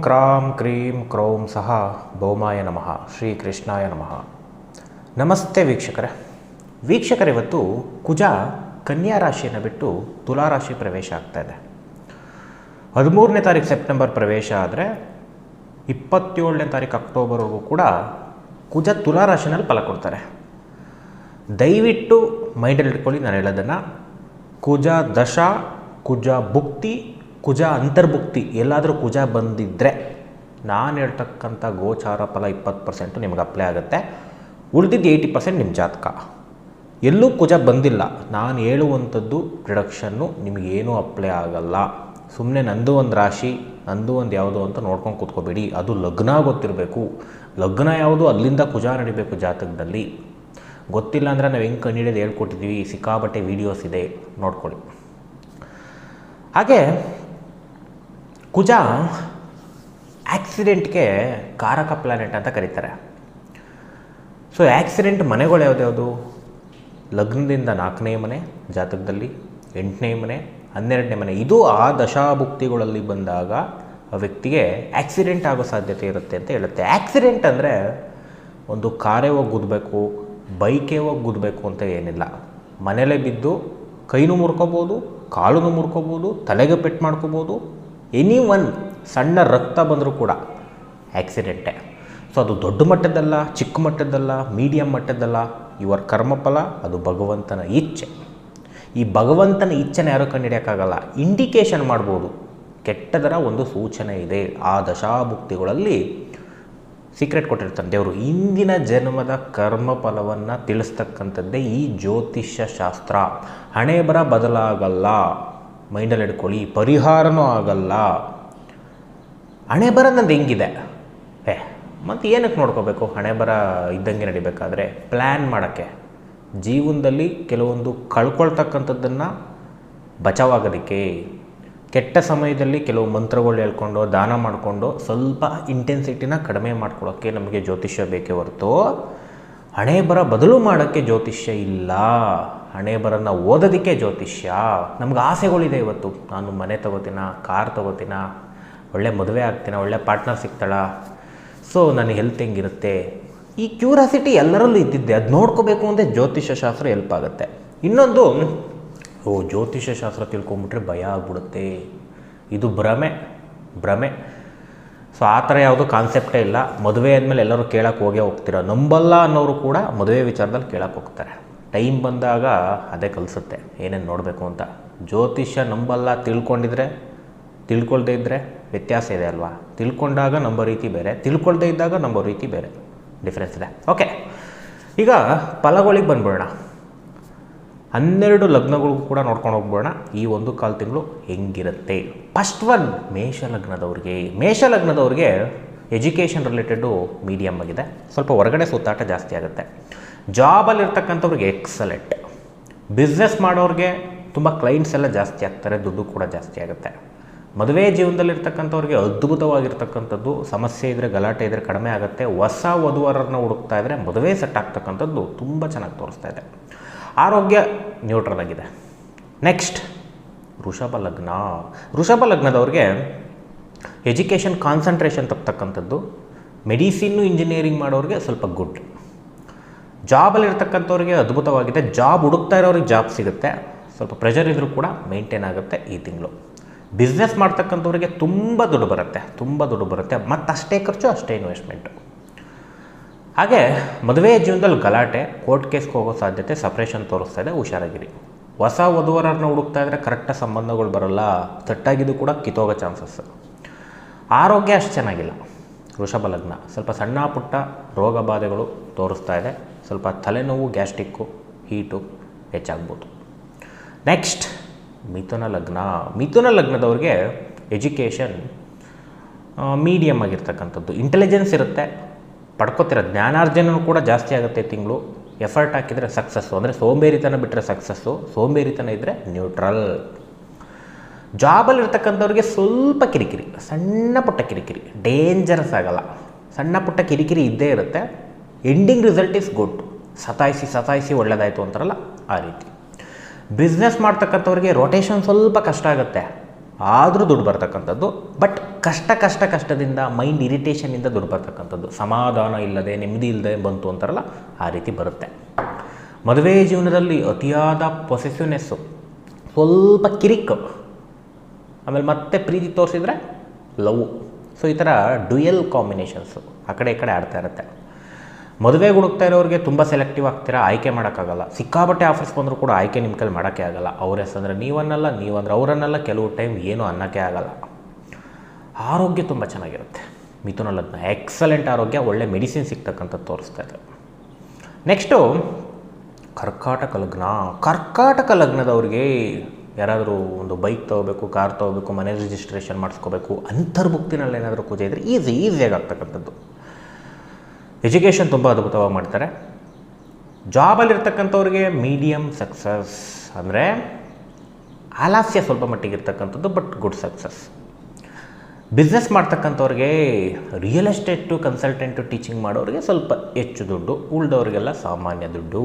ಕ್ರಾಂ cream ಕ್ರೌಂ ಸಹ ಭೌಮಾಯ ನಮಃ ಶ್ರೀ ಕೃಷ್ಣಾಯ ನಮಃ ನಮಸ್ತೆ ವೀಕ್ಷಕರೇ. ವೀಕ್ಷಕರ, ಇವತ್ತು ಕುಜ ಕನ್ಯಾ ರಾಶಿಯನ್ನು ಬಿಟ್ಟು ತುಲಾರಾಶಿ ಪ್ರವೇಶ ಆಗ್ತಾ ಇದೆ. ಹದಿಮೂರನೇ ತಾರೀಕು ಸೆಪ್ಟೆಂಬರ್ ಪ್ರವೇಶ ಆದರೆ ಇಪ್ಪತ್ತೇಳನೇ ತಾರೀಕು ಅಕ್ಟೋಬರ್ವರೆಗೂ ಕೂಡ ಕುಜ ತುಲಾರಾಶಿನಲ್ಲಿ ಫಲ ಕೊಡ್ತಾರೆ. ದಯವಿಟ್ಟು ಮೈಂಡಲ್ಲಿ ಇಟ್ಕೊಳ್ಳಿ, ನಾನು ಹೇಳೋದನ್ನು. ಕುಜ ದಶ, ಕುಜ ಭುಕ್ತಿ ಕುಜ ಅಂತರ್ಭುಕ್ತಿ ಎಲ್ಲಾದರೂ ಕುಜ ಬಂದಿದ್ದರೆ ನಾನು ಹೇಳ್ತಕ್ಕಂಥ ಗೋಚಾರ ಫಲ ಇಪ್ಪತ್ತು ಪರ್ಸೆಂಟು ನಿಮ್ಗೆ ಅಪ್ಲೈ ಆಗುತ್ತೆ. ಉಳಿದಿದ್ದು ಏಯ್ಟಿ ಪರ್ಸೆಂಟ್ ನಿಮ್ಮ ಜಾತಕ. ಎಲ್ಲೂ ಕುಜ ಬಂದಿಲ್ಲ. ನಾನು ಹೇಳುವಂಥದ್ದು ಪ್ರಿಡಕ್ಷನ್ನು ನಿಮಗೇನೂ ಅಪ್ಲೈ ಆಗಲ್ಲ. ಸುಮ್ಮನೆ ನಂದು ಒಂದು ರಾಶಿ, ನಂದು ಒಂದು ಯಾವುದು ಅಂತ ನೋಡ್ಕೊಂಡು ಕೂತ್ಕೋಬೇಡಿ. ಅದು ಲಗ್ನ ಗೊತ್ತಿರಬೇಕು. ಲಗ್ನ ಯಾವುದು ಅಲ್ಲಿಂದ ಕುಜ ನಡಿಬೇಕು ಜಾತಕದಲ್ಲಿ. ಗೊತ್ತಿಲ್ಲ ಅಂದರೆ ನಾವು ಹೆಂಗೆ ಕಂಡುಹಿಡಿಯೋದು ಹೇಳ್ಕೊಟ್ಟಿದ್ದೀವಿ ಸಿಕ್ಕಾಬಟ್ಟೆ ವೀಡಿಯೋಸ್ ಇದೆ. ನೋಡ್ಕೊಳ್ಳಿ. ಹಾಗೆ ಕುಜ ಆಕ್ಸಿಡೆಂಟ್ಗೆ ಕಾರಕ ಪ್ಲಾನೆಟ್ ಅಂತ ಕರೀತಾರೆ. ಸೊ ಆಕ್ಸಿಡೆಂಟ್ ಮನೆಗಳು ಯಾವುದ್ಯಾವುದು ಲಗ್ನದಿಂದ ನಾಲ್ಕನೇ ಮನೆ, ಜಾತಕದಲ್ಲಿ ಎಂಟನೇ ಮನೆ, ಹನ್ನೆರಡನೇ ಮನೆ. ಇದು ಆ ದಶಾಭುಕ್ತಿಗಳಲ್ಲಿ ಬಂದಾಗ ಆ ವ್ಯಕ್ತಿಗೆ ಆಕ್ಸಿಡೆಂಟ್ ಆಗೋ ಸಾಧ್ಯತೆ ಇರುತ್ತೆ ಅಂತ ಹೇಳುತ್ತೆ. ಆಕ್ಸಿಡೆಂಟ್ ಅಂದರೆ ಒಂದು ಕಾರೇ ಹೋಗಿ ಗುದ್ದಬೇಕು ಬೈಕೇ ಹೋಗಿ ಗುದ್ದಬೇಕು ಅಂತ ಏನಿಲ್ಲ. ಮನೇಲೇ ಬಿದ್ದು ಕೈನೂ ಮುರ್ಕೋಬೋದು ಕಾಲೂ ಮುರ್ಕೋಬೋದು, ತಲೆಗೆ ಪೆಟ್ಟು ಮಾಡ್ಕೋಬೋದು ಎನಿ ಒನ್ ಸಣ್ಣ ರಕ್ತ ಬಂದರೂ ಕೂಡ ಆ್ಯಕ್ಸಿಡೆಂಟೇ ಸೊ ಅದು ದೊಡ್ಡ ಮಟ್ಟದ್ದಲ್ಲ, ಚಿಕ್ಕ ಮಟ್ಟದ್ದಲ್ಲ ಮೀಡಿಯಂ ಮಟ್ಟದ್ದಲ್ಲ ಇವರ ಕರ್ಮಫಲ, ಅದು ಭಗವಂತನ ಇಚ್ಛೆ. ಈ ಭಗವಂತನ ಇಚ್ಛೆನ ಯಾರೂ ಕಂಡುಹಿಡಿಯೋಕ್ಕಾಗಲ್ಲ? ಇಂಡಿಕೇಶನ್ ಮಾಡ್ಬೋದು. ಕೆಟ್ಟದರ ಒಂದು ಸೂಚನೆ ಇದೆ. ಆ ದಶಾಭುಕ್ತಿಗಳಲ್ಲಿ ಸೀಕ್ರೆಟ್ ಕೊಟ್ಟಿರ್ತಾನೆ ದೇವರು. ಇಂದಿನ ಜನ್ಮದ ಕರ್ಮಫಲವನ್ನು ತಿಳಿಸ್ತಕ್ಕಂಥದ್ದೇ ಈ ಜ್ಯೋತಿಷ್ಯ ಶಾಸ್ತ್ರ. ಹಣೆ ಬರ ಬದಲಾಗಲ್ಲ. ಮೈಂಡಲ್ಲಿ ಇಟ್ಕೊಳ್ಳಿ ಪರಿಹಾರನೂ ಆಗಲ್ಲ. ಹಣೆ ಬರ ನಂದು ಹೆಂಗಿದೆ? ಏ ಮತ್ತು ಏನಕ್ಕೆ ನೋಡ್ಕೋಬೇಕು? ಹಣೆ ಬರ ಇದ್ದಂಗೆ ನಡಿಬೇಕಾದ್ರೆ ಪ್ಲ್ಯಾನ್ ಮಾಡೋಕ್ಕೆ. ಜೀವನದಲ್ಲಿ ಕೆಲವೊಂದು ಕಳ್ಕೊಳ್ತಕ್ಕಂಥದ್ದನ್ನು ಬಚಾವಾಗೋದಕ್ಕೆ, ಕೆಟ್ಟ ಸಮಯದಲ್ಲಿ ಕೆಲವು ಮಂತ್ರಗಳು ಹೇಳ್ಕೊಂಡು, ದಾನ ಮಾಡಿಕೊಂಡು ಸ್ವಲ್ಪ ಇಂಟೆನ್ಸಿಟಿನ ಕಡಿಮೆ ಮಾಡ್ಕೊಳ್ಳೋಕ್ಕೆ ನಮಗೆ ಜ್ಯೋತಿಷ್ಯ ಬೇಕೇ ಹೊರತು ಹಣೆ ಬರ ಬದಲು ಮಾಡೋಕ್ಕೆ ಜ್ಯೋತಿಷ್ಯ ಇಲ್ಲ. ಹಣೆ ಬರನ್ನು ಓದೋದಕ್ಕೆ ಜ್ಯೋತಿಷ್ಯ. ನಮ್ಗೆ ಆಸೆಗಳಿದೆ ಇವತ್ತು. ನಾನು ಮನೆ ತಗೋತೀನ, ಕಾರ್ ತಗೋತೀನ, ಒಳ್ಳೆ ಮದುವೆ ಆಗ್ತೀನ, ಒಳ್ಳೆ ಪಾರ್ಟ್ನರ್ ಸಿಗ್ತಾಳ. ಸೊ ನನ್ನ ಹೆಲ್ತ್ ಹೆಂಗಿರುತ್ತೆ? ಈ ಕ್ಯೂರಾಸಿಟಿ ಎಲ್ಲರಲ್ಲೂ ಇದ್ದಿದ್ದೆ. ಅದು ನೋಡ್ಕೋಬೇಕು ಅಂದರೆ ಜ್ಯೋತಿಷ್ಯ ಶಾಸ್ತ್ರ ಹೆಲ್ಪ್ ಆಗುತ್ತೆ. ಇನ್ನೊಂದು, ಓ, ಜ್ಯೋತಿಷ್ಯ ಶಾಸ್ತ್ರ ತಿಳ್ಕೊಂಬಿಟ್ರೆ ಭಯ ಆಗ್ಬಿಡುತ್ತೆ. ಇದು ಭ್ರಮೆ. ಭ್ರಮೆ. ಸೊ ಆ ಥರ ಯಾವುದು ಕಾನ್ಸೆಪ್ಟೇ ಇಲ್ಲ. ಮದುವೆ ಆದಮೇಲೆ ಎಲ್ಲರೂ ಕೇಳಕ್ಕೆ ಹೋಗೇ ಹೋಗ್ತೀರ. ನಂಬಲ್ಲ ಅನ್ನೋರು ಕೂಡ ಮದುವೆ ವಿಚಾರದಲ್ಲಿ ಕೇಳಕ್ಕೆ ಹೋಗ್ತಾರೆ. ಟೈಮ್ ಬಂದಾಗ ಅದೇ ಕಲಿಸುತ್ತೆ. ಏನೇನು ನೋಡಬೇಕು ಅಂತ. ಜ್ಯೋತಿಷ್ಯ ನಂಬಲ್ಲ ತಿಳ್ಕೊಂಡಿದ್ರೆ, ತಿಳ್ಕೊಳ್ದೇ ಇದ್ದರೆ ವ್ಯತ್ಯಾಸ ಇದೆ ಅಲ್ವಾ? ತಿಳ್ಕೊಂಡಾಗ ನಂಬ ರೀತಿ ಬೇರೆ, ತಿಳ್ಕೊಳ್ದೇ ಇದ್ದಾಗ ನಂಬೋ ರೀತಿ ಬೇರೆ. ಡಿಫ್ರೆನ್ಸ್ ಇದೆ. ಓಕೆ ಈಗ ಫಲಗಳಿಗೆ ಬಂದ್ಬಿಡೋಣ. ಹನ್ನೆರಡು ಲಗ್ನಗಳಿಗೂ ಕೂಡ ನೋಡ್ಕೊಂಡು ಹೋಗ್ಬೋಣ ಈ ಒಂದು ಕಾಲು ತಿಂಗಳು ಹೆಂಗಿರುತ್ತೆ. ಫಸ್ಟ್ ಒನ್ ಮೇಷ ಲಗ್ನದವ್ರಿಗೆ. ಮೇಷ ಲಗ್ನದವ್ರಿಗೆ ಎಜುಕೇಷನ್ ರಿಲೇಟೆಡು ಮೀಡಿಯಮ್ ಆಗಿದೆ. ಸ್ವಲ್ಪ ಹೊರಗಡೆ ಸುತ್ತಾಟ ಜಾಸ್ತಿ ಆಗುತ್ತೆ. ಜಾಬಲ್ಲಿರ್ತಕ್ಕಂಥವ್ರಿಗೆ ಎಕ್ಸಲೆಂಟ್ ಬಿಸ್ನೆಸ್ ಮಾಡೋರಿಗೆ ತುಂಬ ಕ್ಲೈಂಟ್ಸ್ ಎಲ್ಲ ಜಾಸ್ತಿ ಆಗ್ತಾರೆ, ದುಡ್ಡು ಕೂಡ ಜಾಸ್ತಿ ಆಗುತ್ತೆ. ಮದುವೆ ಜೀವನದಲ್ಲಿರ್ತಕ್ಕಂಥವ್ರಿಗೆ ಅದ್ಭುತವಾಗಿರ್ತಕ್ಕಂಥದ್ದು, ಸಮಸ್ಯೆ ಇದ್ದರೆ ಗಲಾಟೆ ಇದ್ದರೆ ಕಡಿಮೆ ಆಗುತ್ತೆ, ಹೊಸ ವಧುವರನ್ನು ಹುಡುಕ್ತಾ ಇದ್ದರೆ ಮದುವೆ ಸೆಟ್ ಆಗ್ತಕ್ಕಂಥದ್ದು ತುಂಬ ಚೆನ್ನಾಗಿ ತೋರಿಸ್ತಾ ಇದೆ. ಆರೋಗ್ಯ ನ್ಯೂಟ್ರಲ್ ಆಗಿದೆ. ನೆಕ್ಸ್ಟ್ ವೃಷಭ ಲಗ್ನ. ವೃಷಭ ಲಗ್ನದವ್ರಿಗೆ ಎಜುಕೇಷನ್ ಕಾನ್ಸಂಟ್ರೇಷನ್ ತಪ್ಪತಕ್ಕಂಥದ್ದು ಮೆಡಿಸಿನ್ನು ಇಂಜಿನಿಯರಿಂಗ್ ಮಾಡೋರಿಗೆ ಸ್ವಲ್ಪ ಗುಡ್ ಜಾಬಲ್ಲಿರ್ತಕ್ಕಂಥವ್ರಿಗೆ ಅದ್ಭುತವಾಗಿದೆ. ಜಾಬ್ ಹುಡುಕ್ತಾ ಇರೋರಿಗೆ ಜಾಬ್ ಸಿಗುತ್ತೆ. ಸ್ವಲ್ಪ ಪ್ರೆಷರ್ ಇದ್ದರೂ ಕೂಡ ಮೇಂಟೈನ್ ಆಗುತ್ತೆ ಈ ತಿಂಗಳು. ಬಿಸ್ನೆಸ್ ಮಾಡ್ತಕ್ಕಂಥವ್ರಿಗೆ ತುಂಬ ದುಡ್ಡು ಬರುತ್ತೆ. ತುಂಬ ದುಡ್ಡು ಬರುತ್ತೆ. ಮತ್ತು ಅಷ್ಟೇ ಖರ್ಚು, ಅಷ್ಟೇ ಇನ್ವೆಸ್ಟ್ಮೆಂಟು ಹಾಗೆ ಮದುವೆ ಜೀವನದಲ್ಲಿ ಗಲಾಟೆ ಕೋರ್ಟ್ ಕೇಸ್ಗೆ ಹೋಗೋ ಸಾಧ್ಯತೆ ಸಪ್ರೇಷನ್ ತೋರಿಸ್ತಾ ಇದೆ, ಹುಷಾರಾಗಿರಿ. ಹೊಸ ವಧುವರನ್ನು ಹುಡುಕ್ತಾ ಇದ್ರೆ ಕರೆಕ್ಟಾಗಿ ಸಂಬಂಧಗಳು ಬರೋಲ್ಲ ತಟ್ಟಾಗಿದ್ದು ಕೂಡ ಕಿತ್ತೋಗೋ ಚಾನ್ಸಸ್ ಆರೋಗ್ಯ ಅಷ್ಟು ಚೆನ್ನಾಗಿಲ್ಲ. ವೃಷಭ ಲಗ್ನ. ಸ್ವಲ್ಪ ಸಣ್ಣ ಪುಟ್ಟ ರೋಗ ಬಾಧೆಗಳು ತೋರಿಸ್ತಾ ಇದೆ. ಸ್ವಲ್ಪ ತಲೆನೋವು ಗ್ಯಾಸ್ಟ್ರಿಕ್ಕು ಹೀಟು ಹೆಚ್ಚಾಗ್ಬೋದು. ನೆಕ್ಸ್ಟ್ ಮಿಥುನ ಲಗ್ನ. ಮಿಥುನ ಲಗ್ನದವ್ರಿಗೆ ಎಜುಕೇಷನ್ ಮೀಡಿಯಮ್ ಆಗಿರ್ತಕ್ಕಂಥದ್ದು. ಇಂಟೆಲಿಜೆನ್ಸ್ ಇರುತ್ತೆ. ಪಡ್ಕೋತಿರೋ ಜ್ಞಾನಾರ್ಜನೂ ಕೂಡ ಜಾಸ್ತಿ ಆಗುತ್ತೆ ತಿಂಗಳು. ಎಫರ್ಟ್ ಹಾಕಿದರೆ ಸಕ್ಸಸ್ಸು ಅಂದರೆ ಸೋಂಬೇರಿತನ ಬಿಟ್ಟರೆ ಸಕ್ಸಸ್ಸು ಸೋಂಬೇರಿತನ ಇದ್ದರೆ ನ್ಯೂಟ್ರಲ್ ಜಾಬಲ್ಲಿರ್ತಕ್ಕಂಥವ್ರಿಗೆ ಸ್ವಲ್ಪ ಕಿರಿಕಿರಿ, ಸಣ್ಣ ಪುಟ್ಟ ಕಿರಿಕಿರಿ ಡೇಂಜರಸ್ ಆಗಲ್ಲ. ಸಣ್ಣ ಪುಟ್ಟ ಕಿರಿಕಿರಿ ಇದ್ದೇ ಇರುತ್ತೆ. ಎಂಡಿಂಗ್ ರಿಸಲ್ಟ್ ಇಸ್ ಗುಡ್ ಸತಾಯಿಸಿ ಸತಾಯಿಸಿ ಒಳ್ಳೆಯದಾಯಿತು ಅಂತಾರಲ್ಲ ಆ ರೀತಿ. ಬಿಸ್ನೆಸ್ ಮಾಡ್ತಕ್ಕಂಥವ್ರಿಗೆ ರೊಟೇಷನ್ ಸ್ವಲ್ಪ ಕಷ್ಟ ಆಗುತ್ತೆ. ಆದರೂ ದುಡ್ಡು ಬರ್ತಕ್ಕಂಥದ್ದು, ಬಟ್ ಕಷ್ಟ ಕಷ್ಟ, ಕಷ್ಟದಿಂದ ಮೈಂಡ್ ಇರಿಟೇಷನಿಂದ ದುಡ್ಡು ಬರ್ತಕ್ಕಂಥದ್ದು. ಸಮಾಧಾನ ಇಲ್ಲದೆ, ನೆಮ್ಮದಿ ಇಲ್ಲದೆ ಬಂತು ಅಂತಾರಲ್ಲ, ಆ ರೀತಿ ಬರುತ್ತೆ. ಮದುವೆ ಜೀವನದಲ್ಲಿ ಅತಿಯಾದ ಪೊಸೆಸಿವ್ನೆಸ್ಸು ಸ್ವಲ್ಪ ಕಿರಿಕ್, ಆಮೇಲೆ ಮತ್ತೆ ಪ್ರೀತಿ ತೋರಿಸಿದ್ರೆ ಲವ್. ಸೊ ಈ ಥರ ಡ್ಯುಯಲ್ ಕಾಂಬಿನೇಷನ್ಸು ಆ ಕಡೆ, ಈ ಕಡೆ ಆಡ್ತಾ ಇರುತ್ತೆ. ಮದುವೆಗೆ ಹುಡುಕ್ತಾ ಇರೋರಿಗೆ ತುಂಬ ಸೆಲೆಕ್ಟಿವ್ ಆಗ್ತೀರಾ? ಆಯ್ಕೆ ಮಾಡೋಕ್ಕಾಗಲ್ಲ. ಸಿಕ್ಕಾಬಟ್ಟೆ ಆಫರ್ಸ್ ಬಂದರೂ ಕೂಡ ಆಯ್ಕೆ ನಿಮ್ಮ ಕೈಲಿ ಮಾಡೋಕ್ಕೆ ಆಗಲ್ಲ. ಅವ್ರ ಹೆಸಂದ್ರೆ ನೀವನ್ನಲ್ಲ, ನೀವಂದ್ರೆ ಅವರನ್ನೆಲ್ಲ, ಕೆಲವು ಟೈಮ್ ಏನೂ ಅನ್ನೋಕ್ಕೆ ಆಗಲ್ಲ. ಆರೋಗ್ಯ ತುಂಬ ಚೆನ್ನಾಗಿರುತ್ತೆ. ಮಿಥುನ ಲಗ್ನ. ಎಕ್ಸಲೆಂಟ್ ಆರೋಗ್ಯ, ಒಳ್ಳೆ ಮೆಡಿಸಿನ್ ಸಿಗ್ತಕ್ಕಂಥದ್ದು ತೋರಿಸ್ತಾ ಇದೆ. ನೆಕ್ಸ್ಟು ಕರ್ಕಾಟಕ ಲಗ್ನ. ಕರ್ಕಾಟಕ ಲಗ್ನದವ್ರಿಗೆ ಯಾರಾದರೂ ಒಂದು ಬೈಕ್ ತೊಗೋಬೇಕು ಕಾರ್ ತೊಗೋಬೇಕು, ಮನೆ ರಿಜಿಸ್ಟ್ರೇಷನ್ ಮಾಡಿಸ್ಕೋಬೇಕು ಅಂತರ್ಭುಕ್ತಿನಲ್ಲಿ ಏನಾದರೂ ಪೂಜೆ ಇದ್ದರೆ ಈಸಿ ಈಸಿಯಾಗಿ ಆಗ್ತಕ್ಕಂಥದ್ದು. ಎಜುಕೇಷನ್ ತುಂಬ ಅದ್ಭುತವಾಗಿ ಮಾಡ್ತಾರೆ. ಜಾಬಲ್ಲಿರ್ತಕ್ಕಂಥವ್ರಿಗೆ ಮೀಡಿಯಮ್ ಸಕ್ಸಸ್ ಅಂದರೆ ಆಲಾಸ್ಯ ಸ್ವಲ್ಪ ಮಟ್ಟಿಗೆ ಇರ್ತಕ್ಕಂಥದ್ದು ಬಟ್ ಗುಡ್ ಸಕ್ಸಸ್ ಬಿಸ್ನೆಸ್ ಮಾಡ್ತಕ್ಕಂಥವ್ರಿಗೆ ರಿಯಲ್ ಎಸ್ಟೇಟು ಕನ್ಸಲ್ಟೆಂಟು ಟೀಚಿಂಗ್ ಮಾಡೋರಿಗೆ ಸ್ವಲ್ಪ ಹೆಚ್ಚು ದುಡ್ಡು, ಉಳ್ದವ್ರಿಗೆಲ್ಲ ಸಾಮಾನ್ಯ ದುಡ್ಡು.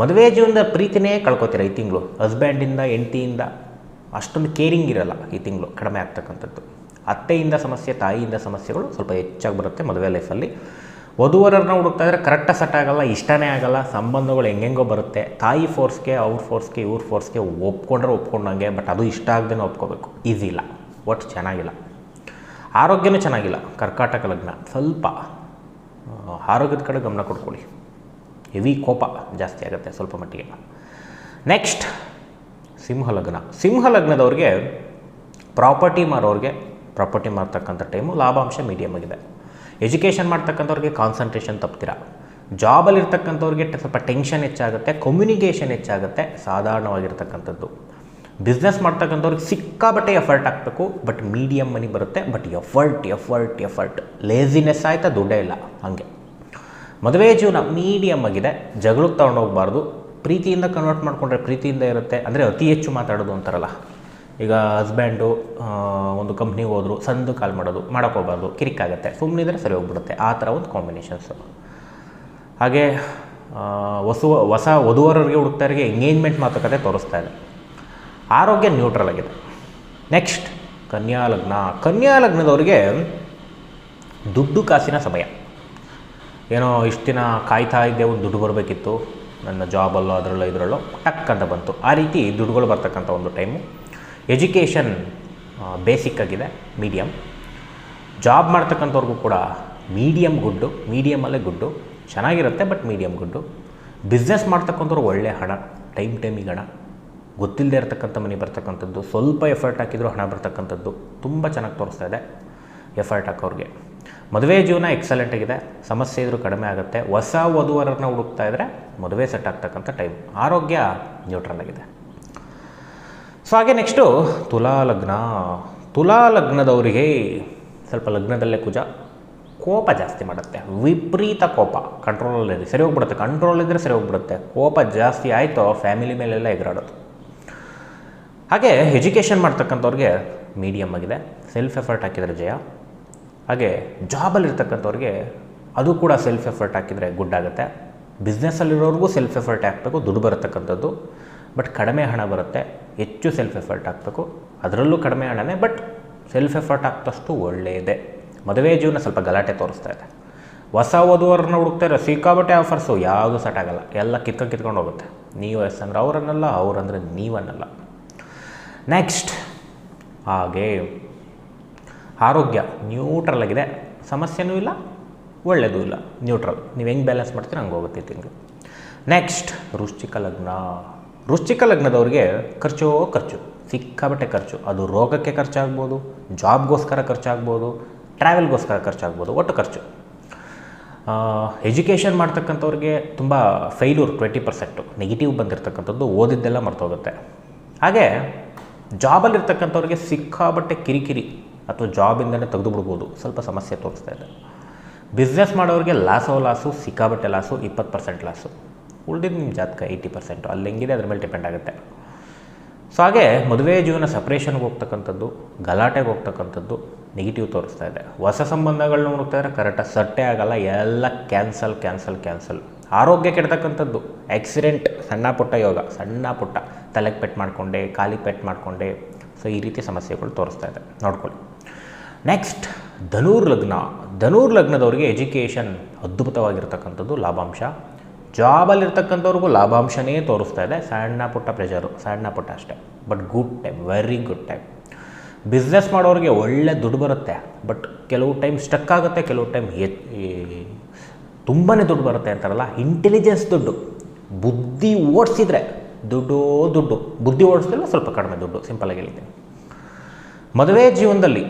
ಮದುವೆ ಜೀವನದ ಪ್ರೀತಿನೇ ಕಳ್ಕೊತೀರ ಈ ತಿಂಗಳು. ಹಸ್ಬ್ಯಾಂಡಿಂದ ಹೆಂಡ್ತಿಯಿಂದ ಅಷ್ಟೊಂದು ಕೇರಿಂಗ್ ಇರಲ್ಲ ಈ ತಿಂಗಳು, ಕಡಿಮೆ ಆಗ್ತಕ್ಕಂಥದ್ದು. ಅತ್ತೆಯಿಂದ ಸಮಸ್ಯೆ, ತಾಯಿಯಿಂದ ಸಮಸ್ಯೆಗಳು ಸ್ವಲ್ಪ ಹೆಚ್ಚಾಗಿ ಬರುತ್ತೆ ಮದುವೆ ಲೈಫಲ್ಲಿ ವಧುವರನ್ನ ಹುಡುಕ್ತಾ ಇದ್ರೆ ಕರೆಕ್ಟಾಗಿ ಸೆಟ್ ಆಗಲ್ಲ, ಇಷ್ಟನೇ ಆಗಲ್ಲ, ಸಂಬಂಧಗಳು ಹೆಂಗೆಂಗೋ ಬರುತ್ತೆ. ತಾಯಿ ಫೋರ್ಸ್ಗೆ ಅವ್ರ ಫೋರ್ಸ್ಗೆ ಇವ್ರ ಫೋರ್ಸ್ಗೆ ಒಪ್ಕೊಂಡ್ರೆ ಒಪ್ಕೊಂಡಂಗೆ ಬಟ್ ಅದು ಇಷ್ಟ ಆಗದೇನೆ ಒಪ್ಕೋಬೇಕು. ಈಸಿ ಇಲ್ಲ. ಒಟ್ಟು ಚೆನ್ನಾಗಿಲ್ಲ. ಆರೋಗ್ಯನೂ ಚೆನ್ನಾಗಿಲ್ಲ. ಕರ್ಕಾಟಕ ಲಗ್ನ. ಸ್ವಲ್ಪ ಆರೋಗ್ಯದ ಕಡೆ ಗಮನ ಕೊಡ್ಕೊಳ್ಳಿ ಹೆವಿ ಕೋಪ ಜಾಸ್ತಿ ಆಗುತ್ತೆ ಸ್ವಲ್ಪ ಮಟ್ಟಿಗೆ. ನೆಕ್ಸ್ಟ್ ಸಿಂಹ ಲಗ್ನ. ಸಿಂಹ ಲಗ್ನದವ್ರಿಗೆ ಪ್ರಾಪರ್ಟಿ ಮಾರೋರಿಗೆ ಪ್ರಾಪರ್ಟಿ ಮಾರತಕ್ಕಂಥ ಟೈಮು ಲಾಭಾಂಶ ಮೀಡಿಯಮ್ ಆಗಿದೆ. ಎಜುಕೇಷನ್ ಮಾಡ್ತಕ್ಕಂಥವ್ರಿಗೆ ಕಾನ್ಸಂಟ್ರೇಷನ್ ತಪ್ತೀರ. ಜಾಬಲ್ಲಿ ಇರ್ತಕ್ಕಂಥವ್ರಿಗೆ ಸ್ವಲ್ಪ ಟೆನ್ಷನ್ ಹೆಚ್ಚಾಗುತ್ತೆ ಕಮ್ಯುನಿಕೇಷನ್ ಹೆಚ್ಚಾಗುತ್ತೆ, ಸಾಧಾರಣವಾಗಿರ್ತಕ್ಕಂಥದ್ದು. ಬಿಸ್ನೆಸ್ ಮಾಡ್ತಕ್ಕಂಥವ್ರಿಗೆ ಸಿಕ್ಕಾಬಟ್ಟೆ ಎಫರ್ಟ್ ಹಾಕಬೇಕು ಬಟ್ ಮೀಡಿಯಮ್ ಮನಿ ಬರುತ್ತೆ but effort effort effort laziness ಆಯಿತಾ ದುಡ್ಡೇ ಇಲ್ಲ, ಹಾಗೆ. ಮದುವೆ ಜೀವನ ಮೀಡಿಯಮ್ ಆಗಿದೆ, ಜಗಳಕ್ಕೆ ತೊಗೊಂಡೋಗ್ಬಾರ್ದು. ಪ್ರೀತಿಯಿಂದ ಕನ್ವರ್ಟ್ ಮಾಡಿಕೊಂಡ್ರೆ ಪ್ರೀತಿಯಿಂದ ಇರುತ್ತೆ, ಅಂದರೆ ಅತಿ ಹೆಚ್ಚು ಮಾತಾಡೋದು ಅಂತಾರಲ್ಲ. ಈಗ ಹಸ್ಬ್ಯಾಂಡು ಒಂದು ಕಂಪ್ನಿಗೆ ಹೋದ್ರು, ಸಂದು ಕಾಲ್ ಮಾಡೋದು ಮಾಡೋಕ್ಕೋಗ್ಬಾರ್ದು ಕಿರಿಕಾಗುತ್ತೆ ಸುಮ್ಮನಿದ್ರೆ ಸರಿ ಹೋಗ್ಬಿಡುತ್ತೆ. ಆ ಥರ ಒಂದು ಕಾಂಬಿನೇಷನ್ಸು ಹಾಗೆ ಹೊಸ ಹೊಸ ವಧುವರರಿಗೆ ಹುಡುಕ್ತಾರಿಗೆ ಎಂಗೇಜ್ಮೆಂಟ್ ಮಾತುಕತೆ ತೋರಿಸ್ತಾ ಇದೆ. ಆರೋಗ್ಯ ನ್ಯೂಟ್ರಲ್ ಆಗಿದೆ. ನೆಕ್ಸ್ಟ್ ಕನ್ಯಾ ಲಗ್ನ. ಕನ್ಯಾ ಲಗ್ನದವ್ರಿಗೆ ದುಡ್ಡು ಕಾಸಿನ ಸಮಯ. ಏನೋ ಇಷ್ಟು ದಿನ ಕಾಯ್ತಾ ಇದ್ದೆ, ಒಂದು ದುಡ್ಡು ಬರಬೇಕಿತ್ತು. ನನ್ನ ಜಾಬಲ್ಲೋ ಅದರಲ್ಲೋ, ಇದರಲ್ಲೋ, ಟಕ್ ಅಂತ ಬಂತು. ಆ ರೀತಿ ದುಡ್ಡುಗಳು ಬರ್ತಕ್ಕಂಥ ಒಂದು ಟೈಮು ಎಜುಕೇಷನ್ ಬೇಸಿಕ್ ಆಗಿದೆ ಮೀಡಿಯಮ್ ಜಾಬ್ ಮಾಡ್ತಕ್ಕಂಥವ್ರಿಗೂ ಕೂಡ ಮೀಡಿಯಮ್ ಗುಡ್ಡು ಮೀಡಿಯಮಲ್ಲೇ ಗುಡ್ಡು. ಚೆನ್ನಾಗಿರುತ್ತೆ ಬಟ್ ಮೀಡಿಯಮ್ ಗುಡ್ಡು. ಬಿಸ್ನೆಸ್ ಮಾಡ್ತಕ್ಕಂಥವ್ರು ಒಳ್ಳೆ ಹಣ ಟೈಮ್ ಟೈಮಿಗೆ ಹಣ. ಗೊತ್ತಿಲ್ಲದೆ ಇರತಕ್ಕಂಥ ಮನೆ ಬರ್ತಕ್ಕಂಥದ್ದು, ಸ್ವಲ್ಪ ಎಫರ್ಟ್ ಹಾಕಿದರೂ ಹಣ ಬರ್ತಕ್ಕಂಥದ್ದು ತುಂಬ ಚೆನ್ನಾಗಿ ತೋರಿಸ್ತಾ ಇದೆ ಎಫರ್ಟ್ ಹಾಕೋರಿಗೆ. ಮದುವೆ ಜೀವನ ಎಕ್ಸಲೆಂಟ್ ಆಗಿದೆ, ಸಮಸ್ಯೆ ಇದ್ರೂ ಕಡಿಮೆ ಆಗುತ್ತೆ. ಹೊಸ ವಧುವರನ್ನ ಹುಡುಕ್ತಾ ಇದ್ದರೆ ಮದುವೆ ಸೆಟ್ ಆಗ್ತಕ್ಕಂಥ ಟೈಮ್ ಆರೋಗ್ಯ ನ್ಯೂಟ್ರಲ್ ಆಗಿದೆ. ಸೊ ಹಾಗೆ ನೆಕ್ಸ್ಟು ತುಲಾ ಲಗ್ನ. ತುಲಾ ಲಗ್ನದವರಿಗೆ ಸ್ವಲ್ಪ ಲಗ್ನದಲ್ಲೇ ಕುಜ. ಕೋಪ ಜಾಸ್ತಿ ಮಾಡುತ್ತೆ. ವಿಪರೀತ ಕೋಪ. ಕಂಟ್ರೋಲಲ್ಲಿ ಸರಿ ಹೋಗ್ಬಿಡುತ್ತೆ. ಕಂಟ್ರೋಲ್ ಇದ್ದರೆ ಸರಿ ಹೋಗ್ಬಿಡುತ್ತೆ. ಕೋಪ ಜಾಸ್ತಿ ಆಯಿತು ಫ್ಯಾಮಿಲಿ ಮೇಲೆಲ್ಲ ಎಗರಾಡೋದು. ಹಾಗೆ ಎಜುಕೇಷನ್ ಮಾಡ್ತಕ್ಕಂಥವ್ರಿಗೆ ಮೀಡಿಯಮ್ ಆಗಿದೆ. ಸೆಲ್ಫ್ ಎಫರ್ಟ್ ಹಾಕಿದರೆ ಜಯ. ಹಾಗೆ ಜಾಬಲ್ಲಿರ್ತಕ್ಕಂಥವ್ರಿಗೆ ಅದು ಕೂಡ ಸೆಲ್ಫ್ ಎಫರ್ಟ್ ಹಾಕಿದರೆ ಗುಡ್ ಆಗುತ್ತೆ. ಬಿಸ್ನೆಸ್ಸಲ್ಲಿರೋರಿಗೂ ಸೆಲ್ಫ್ ಎಫರ್ಟ್ ಹಾಕಬೇಕು. ದುಡ್ಡು ಬರತಕ್ಕಂಥದ್ದು. ಬಟ್ ಕಡಿಮೆ ಹಣ ಬರುತ್ತೆ, ಹೆಚ್ಚು ಸೆಲ್ಫ್ ಎಫರ್ಟ್ ಹಾಕಬೇಕು ಅದರಲ್ಲೂ ಕಡಿಮೆ ಹಣನೇ, ಬಟ್ ಸೆಲ್ಫ್ ಎಫರ್ಟ್ ಹಾಕ್ದಷ್ಟು ಒಳ್ಳೆಯದೇ ಮದುವೆ ಜೀವನ ಸ್ವಲ್ಪ ಗಲಾಟೆ ತೋರಿಸ್ತಾ ಇದೆ. ಹೊಸ ವಧುವರನ್ನ ಹುಡುಕ್ತಾರೆ ಸಿಕ್ಕಾಬಟ್ಟೆ ಆಫರ್ಸು ಯಾವುದು ಸೆಟ್ ಆಗಲ್ಲ. ಎಲ್ಲ ಕಿತ್ಕೊಂಡು ಕಿತ್ಕೊಂಡು ಹೋಗುತ್ತೆ. ನೀವು ಎಸ್ ಅಂದ್ರೆ ಅವರನ್ನಲ್ಲ ಅವರಂದ್ರೆ ನೀವನ್ನಲ್ಲ. ನೆಕ್ಸ್ಟ್ ಹಾಗೆ ಆರೋಗ್ಯ. ನ್ಯೂಟ್ರಲ್ ಆಗಿದೆ. ಸಮಸ್ಯೆನೂ ಇಲ್ಲ ಒಳ್ಳೆಯದೂ ಇಲ್ಲ. ನ್ಯೂಟ್ರಲ್ ನೀವು ಹೆಂಗೆ ಬ್ಯಾಲೆನ್ಸ್ ಮಾಡ್ತೀರಿ, ಹಂಗೆ ಹೋಗುತ್ತೆ ತಿಂಗಳು. ನೆಕ್ಸ್ಟ್ ವೃಶ್ಚಿಕ ಲಗ್ನ. ವೃಶ್ಚಿಕ ಲಗ್ನದವ್ರಿಗೆ ಖರ್ಚೋ ಖರ್ಚು ಸಿಕ್ಕಾಬಟ್ಟೆ ಖರ್ಚು. ಅದು ರೋಗಕ್ಕೆ ಖರ್ಚಾಗ್ಬೋದು, ಜಾಬ್ಗೋಸ್ಕರ ಖರ್ಚಾಗ್ಬೋದು, ಟ್ರಾವೆಲ್ಗೋಸ್ಕರ ಖರ್ಚಾಗ್ಬೋದು, ಒಟ್ಟು ಖರ್ಚು. ಎಜುಕೇಷನ್ ಮಾಡ್ತಕ್ಕಂಥವ್ರಿಗೆ ತುಂಬ ಫೈಲ್ಯೂರ್ ಟ್ವೆಂಟಿ ಪರ್ಸೆಂಟು. ನೆಗೆಟಿವ್ ಬಂದಿರತಕ್ಕಂಥದ್ದು ಓದಿದ್ದೆಲ್ಲ ಮರ್ತೋಗುತ್ತೆ. ಹಾಗೆ ಜಾಬಲ್ಲಿರ್ತಕ್ಕಂಥವ್ರಿಗೆ ಸಿಕ್ಕಾಬಟ್ಟೆ ಕಿರಿಕಿರಿ ಅಥವಾ ಜಾಬಿಂದನೇ ತೆಗೆದು ಬಿಡ್ಬೋದು ಸ್ವಲ್ಪ ಸಮಸ್ಯೆ ತೋರಿಸ್ತಾ ಇದೆ. ಬಿಸ್ನೆಸ್ ಮಾಡೋರಿಗೆ ಲಾಸೋ ಲಾಸು ಸಿಕ್ಕಾಬಟ್ಟೆ ಲಾಸು, ಇಪ್ಪತ್ತು ಪರ್ಸೆಂಟ್ ಲಾಸು. ಉಳಿದಿದ್ದು ನಿಮ್ಮ ಜಾತಕ ಏಯ್ಟಿ ಪರ್ಸೆಂಟು ಅಲ್ಲಿ ಹೆಂಗಿದೆ ಅದ್ರ ಮೇಲೆ ಡಿಪೆಂಡ್ ಆಗುತ್ತೆ. ಸೊ ಹಾಗೆ ಮದುವೆ ಜೀವನ ಸಪ್ರೇಷನ್ಗೆ ಹೋಗ್ತಕ್ಕಂಥದ್ದು, ಗಲಾಟೆಗೆ ಹೋಗ್ತಕ್ಕಂಥದ್ದು ನೆಗೆಟಿವ್ ತೋರಿಸ್ತಾ ಇದೆ. ಹೊಸ ಸಂಬಂಧಗಳನ್ನ ನೋಡ್ತಾ ಇದ್ರೆ ಕರೆಕ್ಟಾಗಿ ಸಟ್ಟೆ ಆಗಲ್ಲ, ಎಲ್ಲ ಕ್ಯಾನ್ಸಲ್ ಕ್ಯಾನ್ಸಲ್ ಕ್ಯಾನ್ಸಲ್ ಆರೋಗ್ಯ ಕೆಡ್ತಕ್ಕಂಥದ್ದು ಆಕ್ಸಿಡೆಂಟ್ ಸಣ್ಣ ಪುಟ್ಟ ಯೋಗ, ಸಣ್ಣ ಪುಟ್ಟ. ತಲೆಗೆ ಪೆಟ್ಟು ಮಾಡಿಕೊಂಡೆ, ಕಾಲಿಗೆ ಪೆಟ್ಟು ಮಾಡಿಕೊಂಡೆ. ಸೊ ಈ ರೀತಿ ಸಮಸ್ಯೆಗಳು ತೋರಿಸ್ತಾ ಇದೆ. ನೋಡ್ಕೊಳ್ಳಿ. ನೆಕ್ಸ್ಟ್ ಧನೂರ್ ಲಗ್ನ ಧನುರ್ ಲಗ್ನದವ್ರಿಗೆ ಎಜುಕೇಷನ್ ಅದ್ಭುತವಾಗಿರ್ತಕ್ಕಂಥದ್ದು ಲಾಭಾಂಶ. ಜಾಬಲ್ಲಿರ್ತಕ್ಕಂಥವ್ರಿಗೂ ಲಾಭಾಂಶನೇ ತೋರಿಸ್ತಾ ಇದೆ. ಸಣ್ಣ ಪುಟ್ಟ ಪ್ರೆಷರು ಸಣ್ಣ ಪುಟ್ಟ ಅಷ್ಟೇ. But good time very good time business ಮಾಡೋರಿಗೆ ಒಳ್ಳೆ ದುಡ್ಡು ಬರುತ್ತೆ. ಬಟ್ ಕೆಲವು ಟೈಮ್ ಸ್ಟಕ್ ಆಗುತ್ತೆ, ಕೆಲವು ಟೈಮ್ ತುಂಬಾ ದುಡ್ಡು ಬರುತ್ತೆ ಅಂತಾರಲ್ಲ. ಇಂಟೆಲಿಜೆನ್ಸ್ ದುಡ್ಡು. ಬುದ್ಧಿ ಓಡಿಸಿದ್ರೆ ದುಡ್ಡು ದುಡ್ಡು. ಬುದ್ಧಿ ಓಡಿಸಿದ್ರೆ ಸ್ವಲ್ಪ ಕಡಿಮೆ ದುಡ್ಡು. ಸಿಂಪಲಾಗಿ ಹೇಳ್ತೀನಿ ಮದುವೆ ಜೀವನದಲ್ಲಿ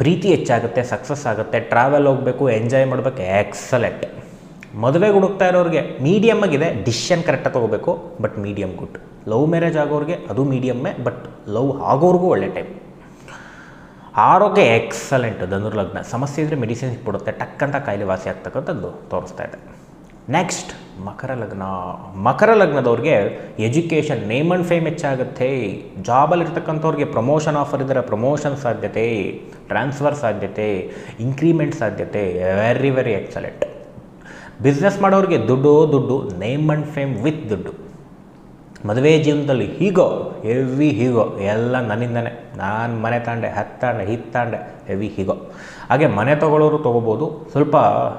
ಪ್ರೀತಿ ಹೆಚ್ಚಾಗುತ್ತೆ ಸಕ್ಸಸ್ ಆಗುತ್ತೆ ಟ್ರಾವೆಲ್ ಹೋಗಬೇಕು ಎಂಜಾಯ್ ಮಾಡಬೇಕು ಎಕ್ಸಲೆಂಟ್ ಮದುವೆಗೆ ಹುಡುಕ್ತಾ ಇರೋರಿಗೆ ಮೀಡಿಯಮ್ ಆಗಿದೆ ಡಿಶಿಷನ್ ಕರೆಕ್ಟಾಗಿ ತೊಗೋಬೇಕು but medium good love marriage ಆಗೋರಿಗೆ ಅದು ಮೀಡಿಯಮ್ಮೇ ಬಟ್ ಲವ್ ಆಗೋರಿಗೂ ಒಳ್ಳೆ ಟೈಮ್ ಆರೋಗ್ಯ ಎಕ್ಸಲೆಂಟ್ ಧನುರ್ಲಗ್ನ ಸಮಸ್ಯೆ ಇದ್ದರೆ ಮೆಡಿಸಿನ್ ಸಿಕ್ಬಿಡುತ್ತೆ ಟಕ್ಕಂತ ಕಾಯಿಲೆ ವಾಸಿ ಆಗ್ತಕ್ಕಂಥದ್ದು ತೋರಿಸ್ತಾ ಇದೆ. ನೆಕ್ಸ್ಟ್ ಮಕರ ಲಗ್ನ. ಮಕರ ಲಗ್ನದವ್ರಿಗೆ ಎಜುಕೇಷನ್ ನೇಮ್ ಆ್ಯಂಡ್ ಫೇಮ್ ಹೆಚ್ಚಾಗುತ್ತೆ. ಜಾಬಲ್ಲಿರ್ತಕ್ಕಂಥವ್ರಿಗೆ ಪ್ರಮೋಷನ್ ಆಫರ್ ಇದ್ದರೆ ಪ್ರಮೋಷನ್ ಸಾಧ್ಯತೆ ಟ್ರಾನ್ಸ್ಫರ್ ಸಾಧ್ಯತೆ ಇನ್ಕ್ರಿಮೆಂಟ್ ಸಾಧ್ಯತೆ ವೆರಿ ವೆರಿ ಎಕ್ಸಲೆಂಟ್ ಬಿಸ್ನೆಸ್ ಮಾಡೋರಿಗೆ ದುಡ್ಡು ದುಡ್ಡು ನೇಮ್ ಆ್ಯಂಡ್ ಫೇಮ್ ವಿತ್ ದುಡ್ಡು. ಮದುವೆ ಜೀವನದಲ್ಲಿ ಹೀಗೋ ಹೆವಿ ಹೀಗೋ, ಎಲ್ಲ ನನ್ನಿಂದನೇ. ನಾನು ಮನೆ ತಾಂಡೆ ಹತ್ತಾಂಡೆ ಹಿತ್ತಾಂಡೆ ಹೆವಿ ಹೀಗೋ. ಹಾಗೆ ಮನೆ ತೊಗೊಳ್ಳೋರು ತೊಗೋಬೋದು. ಸ್ವಲ್ಪ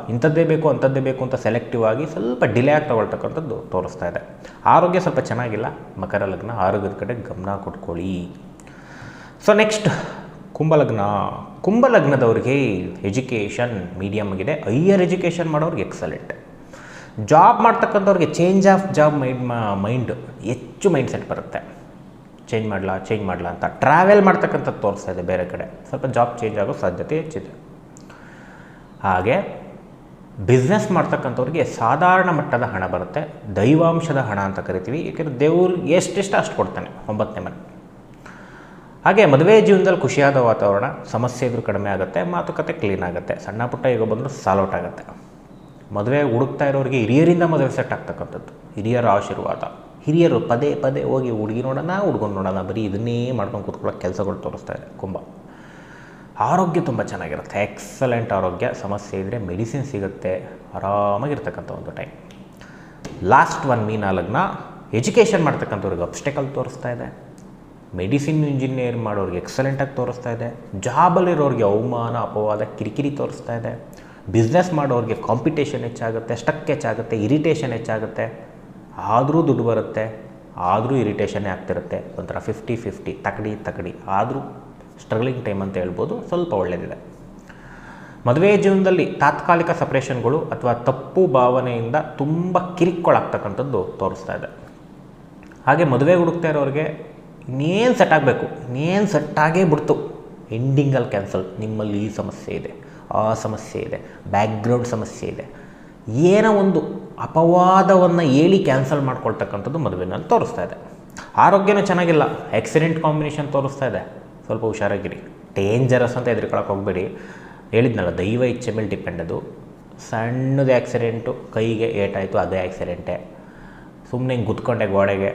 ಇಂಥದ್ದೇ ಬೇಕು, ಅಂಥದ್ದೇ ಬೇಕು ಅಂತ ಸೆಲೆಕ್ಟಿವ್ ಆಗಿ ಸ್ವಲ್ಪ ಡಿಲೇ ಆಗಿ ತೊಗೊಳ್ತಕ್ಕಂಥದ್ದು ತೋರಿಸ್ತಾ ಇದೆ. ಆರೋಗ್ಯ ಸ್ವಲ್ಪ ಚೆನ್ನಾಗಿಲ್ಲ. ಮಕರ ಲಗ್ನ, ಆರೋಗ್ಯದ ಕಡೆ ಗಮನ ಕೊಟ್ಕೊಳ್ಳಿ. ಸೊ ನೆಕ್ಸ್ಟ್ ಕುಂಭಲಗ್ನ. ಕುಂಭಲಗ್ನದವ್ರಿಗೆ ಎಜುಕೇಷನ್ ಮೀಡಿಯಮ್ ಆಗಿದೆ. ಹೈಯರ್ ಎಜುಕೇಷನ್ ಮಾಡೋರಿಗೆ excellent job ಮಾಡ್ತಕ್ಕಂಥವ್ರಿಗೆ change of job mind mind ಹೆಚ್ಚು ಮೈಂಡ್ ಸೆಟ್ ಬರುತ್ತೆ. ಚೇಂಜ್ ಮಾಡಲಾ ಚೇಂಜ್ ಮಾಡಲಾ ಅಂತ. ಟ್ರಾವೆಲ್ ಮಾಡ್ತಕ್ಕಂಥದ್ದು ತೋರಿಸ್ತಾ ಇದೆ ಬೇರೆ ಕಡೆ. ಸ್ವಲ್ಪ ಜಾಬ್ ಚೇಂಜ್ ಆಗೋ ಸಾಧ್ಯತೆ ಹೆಚ್ಚಿದೆ. ಹಾಗೆ ಬಿಸ್ನೆಸ್ ಮಾಡ್ತಕ್ಕಂಥವ್ರಿಗೆ ಸಾಧಾರಣ ಮಟ್ಟದ ಹಣ ಬರುತ್ತೆ. ದೈವಾಂಶದ ಹಣ ಅಂತ ಕರಿತೀವಿ. ಏಕೆಂದರೆ ದೇವ್ರು ಎಷ್ಟೆಷ್ಟು ಅಷ್ಟು ಕೊಡ್ತಾನೆ. ಒಂಬತ್ತನೇ ಮನೆ. ಹಾಗೆ ಮದುವೆ ಜೀವನದಲ್ಲಿ ಖುಷಿಯಾದ ವಾತಾವರಣ, ಸಮಸ್ಯೆ ಇದ್ರೂ ಕಡಿಮೆ ಆಗುತ್ತೆ, ಮಾತುಕತೆ ಕ್ಲೀನ್ ಆಗುತ್ತೆ, ಸಣ್ಣ ಪುಟ್ಟ ಈಗ ಬಂದರೂ ಸಾಲೌಟ್ ಆಗುತ್ತೆ. ಮದುವೆ ಹುಡುಕ್ತಾ ಇರೋರಿಗೆ ಹಿರಿಯರಿಂದ ಮದುವೆ ಸೆಟ್ ಆಗ್ತಕ್ಕಂಥದ್ದು. ಹಿರಿಯರ ಆಶೀರ್ವಾದ. ಹಿರಿಯರು ಪದೇ ಪದೇ ಹೋಗಿ ಹುಡುಗಿ ನೋಡೋಣ, ಹುಡುಗನ ನೋಡೋಣ, ಬರೀ ಇದನ್ನೇ ಮಾಡ್ಕೊಂಡು ಕೂತ್ಕೊಳ್ಳೋ ಕೆಲಸಗಳು ತೋರಿಸ್ತಾ ಇದೆ, ಕುಂಭ. ಆರೋಗ್ಯ ತುಂಬ ಚೆನ್ನಾಗಿರುತ್ತೆ. ಎಕ್ಸಲೆಂಟ್ ಆರೋಗ್ಯ. ಸಮಸ್ಯೆ ಇದ್ದರೆ ಮೆಡಿಸಿನ್ ಸಿಗುತ್ತೆ. ಆರಾಮಾಗಿರ್ತಕ್ಕಂಥ ಒಂದು ಟೈಮ್ ಲಾಸ್ಟ್ ಒನ್ ಮೀನ ಲಗ್ನ ಎಜುಕೇಷನ್ ಮಾಡ್ತಕ್ಕಂಥವ್ರಿಗೆ ಅಬ್ಸ್ಟೆಕಲ್ ತೋರಿಸ್ತಾ ಇದೆ. ಮೆಡಿಸಿನ್ ಇಂಜಿನಿಯರ್ ಮಾಡೋರಿಗೆ ಎಕ್ಸಲೆಂಟಾಗಿ ತೋರಿಸ್ತಾ ಇದೆ. ಜಾಬಲ್ಲಿರೋರಿಗೆ ಅವಮಾನ, ಅಪವಾದ, ಕಿರಿಕಿರಿ ತೋರಿಸ್ತಾ ಇದೆ. ಬಿಸ್ನೆಸ್ ಮಾಡೋರಿಗೆ ಕಾಂಪಿಟೇಷನ್ ಹೆಚ್ಚಾಗುತ್ತೆ ಸ್ಟಕ್ ಹೆಚ್ಚಾಗುತ್ತೆ ಇರಿಟೇಷನ್ ಹೆಚ್ಚಾಗುತ್ತೆ. ಆದರೂ ದುಡ್ಡು ಬರುತ್ತೆ, ಆದರೂ ಇರಿಟೇಷನ್ನೇ ಆಗ್ತಿರುತ್ತೆ. ಒಂಥರ ಫಿಫ್ಟಿ ಫಿಫ್ಟಿ ತಕಡಿ ತಕಡಿ ಆದರೂ ಸ್ಟ್ರಗ್ಲಿಂಗ್ ಟೈಮ್ ಅಂತ ಹೇಳ್ಬೋದು, ಸ್ವಲ್ಪ ಒಳ್ಳೆಯದಿದೆ ಮದುವೆ ಜೀವನದಲ್ಲಿ ತಾತ್ಕಾಲಿಕ ಸಪ್ರೇಷನ್ಗಳು ಅಥವಾ ತಪ್ಪು ಭಾವನೆಯಿಂದ ತುಂಬ ಕಿರಿಕ್ಕೊಳಾಗ್ತಕ್ಕಂಥದ್ದು ತೋರಿಸ್ತಾ ಇದೆ. ಹಾಗೆ ಮದುವೆ ಹುಡುಕ್ತಾ ಇರೋರಿಗೆ ಇನ್ನೇನು ಸೆಟ್ ಆಗಬೇಕು, ಇನ್ನೇನು ಸೆಟ್ ಆಗೇ ಬಿಡ್ತು. ಎಂಡಿಂಗಲ್ಲಿ ಕ್ಯಾನ್ಸಲ್ ನಿಮ್ಮಲ್ಲಿ ಈ ಸಮಸ್ಯೆ ಇದೆ, ಆ ಸಮಸ್ಯೆ ಇದೆ ಬ್ಯಾಕ್ಗ್ರೌಂಡ್ ಸಮಸ್ಯೆ ಇದೆ. ಏನೋ ಒಂದು ಅಪವಾದವನ್ನು ಹೇಳಿ ಕ್ಯಾನ್ಸಲ್ ಮಾಡ್ಕೊಳ್ತಕ್ಕಂಥದ್ದು ಮದುವೆನಲ್ಲಿ ತೋರಿಸ್ತಾ ಇದೆ. ಆರೋಗ್ಯನೂ ಚೆನ್ನಾಗಿಲ್ಲ ಆಕ್ಸಿಡೆಂಟ್ ಕಾಂಬಿನೇಷನ್ ತೋರಿಸ್ತಾ ಇದೆ. ಸ್ವಲ್ಪ ಹುಷಾರಾಗಿರಿ. ಡೇಂಜರಸ್ ಅಂತ ಎದುರ್ಕೊಳಕ್ಕೆ ಹೋಗಬೇಡಿ. ಹೇಳಿದ್ನಲ್ಲ, ದೈವ ಇಚ್ಛೆ ಮೇಲೆ ಡಿಪೆಂಡ್ ಅದು. ಸಣ್ಣದು ಆ್ಯಕ್ಸಿಡೆಂಟು ಕೈಗೆ ಏಟಾಯಿತು, ಅದೇ ಆ್ಯಕ್ಸಿಡೆಂಟೇ ಸುಮ್ಮನೆ ಹಿಂಗೆ ಗುದ್ಕೊಂಡೆ ಗೋಡೆಗೆ.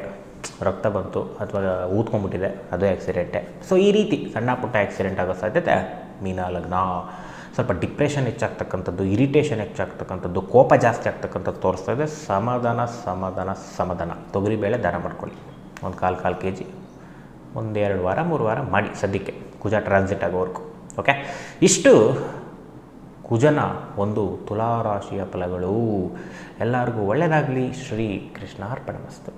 ರಕ್ತ ಬಂತು ಅಥವಾ ಊದ್ಕೊಂಡ್ಬಿಟ್ಟಿದೆ, ಅದು ಆ್ಯಕ್ಸಿಡೆಂಟೇ ಸೊ ಈ ರೀತಿ ಸಣ್ಣ ಪುಟ್ಟ ಆ್ಯಕ್ಸಿಡೆಂಟ್ ಆಗೋ ಸಾಧ್ಯತೆ ಮೀನಾ ಲಗ್ನ. ಸ್ವಲ್ಪ ಡಿಪ್ರೆಷನ್ ಹೆಚ್ಚಾಗ್ತಕ್ಕಂಥದ್ದು ಇರಿಟೇಷನ್ ಹೆಚ್ಚಾಗ್ತಕ್ಕಂಥದ್ದು, ಕೋಪ ಜಾಸ್ತಿ ಆಗ್ತಕ್ಕಂಥದ್ದು ತೋರಿಸ್ತಾ ಇದೆ. ಸಮಾಧಾನ ಸಮಾಧಾನ ಸಮಾಧಾನ. ತೊಗರಿಬೇಳೆ ದಾನ ಮಾಡ್ಕೊಳ್ಳಿ. ಒಂದು ಕಾಲು ಕಾಲು ಕೆ ಜಿ ಒಂದು ವಾರ, ಮೂರು ವಾರ ಮಾಡಿ ಸದ್ಯಕ್ಕೆ. ಕುಜ ಟ್ರಾನ್ಸಿಟ್ ಆಗೋವರೆಗೂ ಓಕೆ ಇಷ್ಟು ಕುಜನ ಒಂದು ತುಲಾರಾಶಿಯ ಫಲಗಳು. ಎಲ್ಲರಿಗೂ ಒಳ್ಳೆಯದಾಗಲಿ ಶ್ರೀ ಕೃಷ್ಣ ಅರ್ಪಣಮಸ್ತು